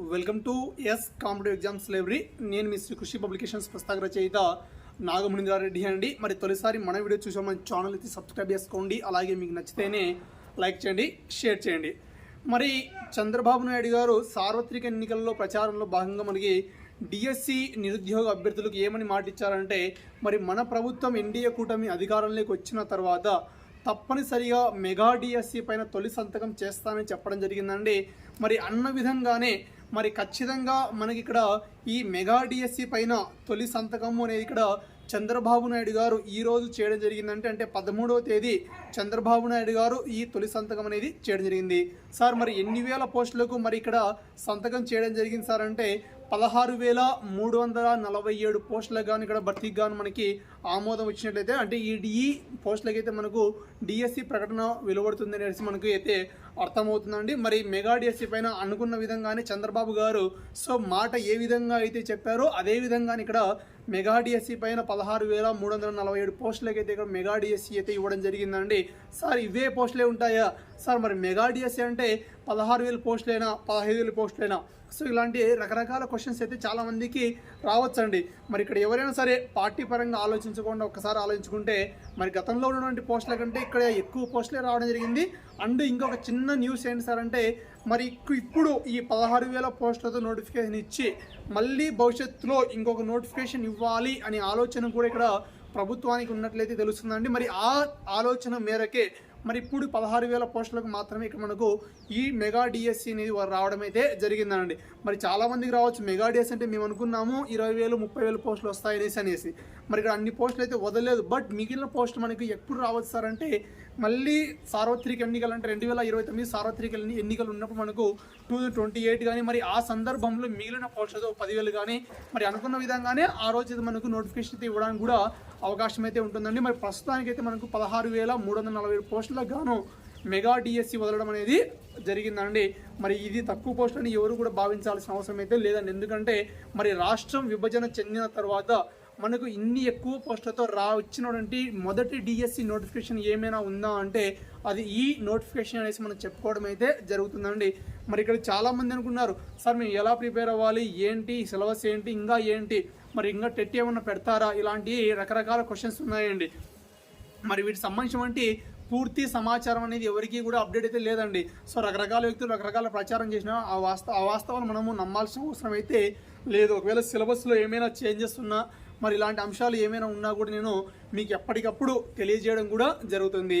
Welcome to S competitive exams library నేను మీ శ్రీ కృషి పబ్లికేషన్స్ పుస్తక రచయిత నాగమణింద్రారెడ్డి అండి. మరి తొలిసారి మన వీడియో చూసే మన ఛానల్ అయితే సబ్స్క్రైబ్ చేసుకోండి. అలాగే మీకు నచ్చితేనే లైక్ చేయండి షేర్ చేయండి. మరి చంద్రబాబు నాయుడు గారు సార్వత్రిక ఎన్నికల్లో ప్రచారంలో భాగంగా మనకి డిఎస్సి నిరుద్యోగ అభ్యర్థులకు ఏమని మాట ఇచ్చారంటే మరి మన ప్రభుత్వం ఎన్డీఏ కూటమి అధికారంలోకి వచ్చిన తర్వాత తప్పనిసరిగా మెగా డిఎస్సి పైన తొలి సంతకం చేస్తానని చెప్పడం జరిగిందండి. మరి అన్న విధంగానే మరి ఖచ్చితంగా మనకి ఇక్కడ ఈ మెగా డిఎస్సి పైన తొలి సంతకము అనేది ఇక్కడ చంద్రబాబు నాయుడు గారు ఈ రోజు చేయడం జరిగిందంటే అంటే పదమూడవ తేదీ చంద్రబాబు నాయుడు గారు ఈ తొలి సంతకం అనేది చేయడం జరిగింది. సార్ మరి ఎన్ని వేల పోస్టులకు మరి ఇక్కడ సంతకం చేయడం జరిగింది సార్ అంటే పదహారు వేల మూడు వందల నలభై ఏడు పోస్టులకు కానీ ఇక్కడ భర్తీకి కానీ మనకి ఆమోదం వచ్చినట్లయితే అంటే ఈ డిఈ పోస్టులకి అయితే మనకు డిఎస్సి ప్రకటన వెలువడుతుంది అనేసి మనకు అయితే అర్థమవుతుందండి. మరి మెగా డిఎస్సి పైన అనుకున్న విధంగానే చంద్రబాబు గారు సో మాట ఏ విధంగా అయితే చెప్పారో అదే విధంగానే ఇక్కడ మెగా డిఎస్సి పైన పదహారు వేల మూడు వందల నలభై ఏడు పోస్టులకి అయితే ఇక్కడ మెగా డిఎస్సి అయితే ఇవ్వడం జరిగిందండి. సార్ ఇవే పోస్టులే ఉంటాయా? సార్ మరి మెగా డిఎస్సీ అంటే పదహారు వేల పోస్టులైనా పదహైదు వేల పోస్టులైనా. సో ఇలాంటి రకరకాల క్వశ్చన్స్ అయితే చాలామందికి రావచ్చండి. మరి ఇక్కడ ఎవరైనా సరే పార్టీ పరంగా ఆలోచించకుండా ఒకసారి ఆలోచించుకుంటే మరి గతంలో ఉన్నటువంటి పోస్టుల కంటే ఇక్కడ ఎక్కువ పోస్టులే రావడం జరిగింది. అండ్ ఇంకొక చిన్న న్యూస్ ఏంటి సార్ అంటే మరి ఇప్పుడు ఈ పదహారు వేల పోస్టులతో నోటిఫికేషన్ ఇచ్చి మళ్ళీ భవిష్యత్తులో ఇంకొక నోటిఫికేషన్ ఇవ్వాలి అనే ఆలోచన కూడా ఇక్కడ ప్రభుత్వానికి ఉన్నట్లయితే తెలుస్తుందండి. మరి ఆ ఆలోచన మేరకే మరి ఇప్పుడు పదహారు వేల పోస్టులకు మాత్రమే ఇక్కడ మనకు ఈ మెగా డిఎస్సి అనేది రావడం అయితే జరిగిందండి మరి చాలామందికి రావచ్చు. మెగా డిఎస్సి అంటే మేము అనుకున్నాము ఇరవై వేలు ముప్పై వేలు పోస్టులు వస్తాయి అనేసి. అనేసి మరి ఇక్కడ అన్ని పోస్టులు అయితే వదలలేదు. బట్ మిగిలిన పోస్టులు మనకి ఎప్పుడు రావచ్చు సార్ అంటే మళ్ళీ సార్వత్రిక ఎన్నికలు అంటే రెండు వేల ఇరవై తొమ్మిది సార్వత్రిక ఎన్నికలు ఉన్నప్పుడు మనకు టూ ట్వంటీ ఎయిట్ కానీ మరి ఆ సందర్భంలో మిగిలిన పోస్టులతో పదివేలు కానీ మరి అనుకున్న విధంగానే ఆ రోజు ఇది మనకు నోటిఫికేషన్ అయితే ఇవ్వడానికి కూడా అవకాశం అయితే ఉంటుందండి. మరి ప్రస్తుతానికి అయితే మనకు పదహారు వేల మూడు వందల నలభై పోస్టులు పోస్టులకు గాను మెగా డిఎస్సి వదలడం అనేది జరిగిందండి. మరి ఇది తక్కువ పోస్ట్ అని ఎవరు కూడా భావించాల్సిన అవసరం అయితే లేదండి. ఎందుకంటే మరి రాష్ట్రం విభజన చెందిన తర్వాత మనకు ఇన్ని ఎక్కువ పోస్టులతో రా వచ్చినటువంటి మొదటి డిఎస్సి నోటిఫికేషన్ ఏమైనా ఉందా అంటే అది ఈ నోటిఫికేషన్ అనేసి మనం చెప్పుకోవడం అయితే జరుగుతుందండి. మరి ఇక్కడ చాలామంది అనుకున్నారు సార్ మేము ఎలా ప్రిపేర్ అవ్వాలి? ఏంటి? సిలబస్ ఏంటి? ఇంకా ఏంటి? మరి ఇంకా టెట్ ఏమన్నా పెడతారా? ఇలాంటి రకరకాల క్వశ్చన్స్ ఉన్నాయండి. మరి వీటికి సంబంధించినటువంటి పూర్తి సమాచారం అనేది ఎవరికీ కూడా అప్డేట్ అయితే లేదండి. సో రకరకాల వ్యక్తులు రకరకాల ప్రచారం చేసినా ఆ వాస్త ఆ వాస్తవాలు మనము నమ్మాల్సిన అవసరం అయితే లేదు. ఒకవేళ సిలబస్లో ఏమైనా చేంజెస్ ఉన్నా మరి ఇలాంటి అంశాలు ఏమైనా ఉన్నా కూడా నేను మీకు ఎప్పటికప్పుడు తెలియజేయడం కూడా జరుగుతుంది.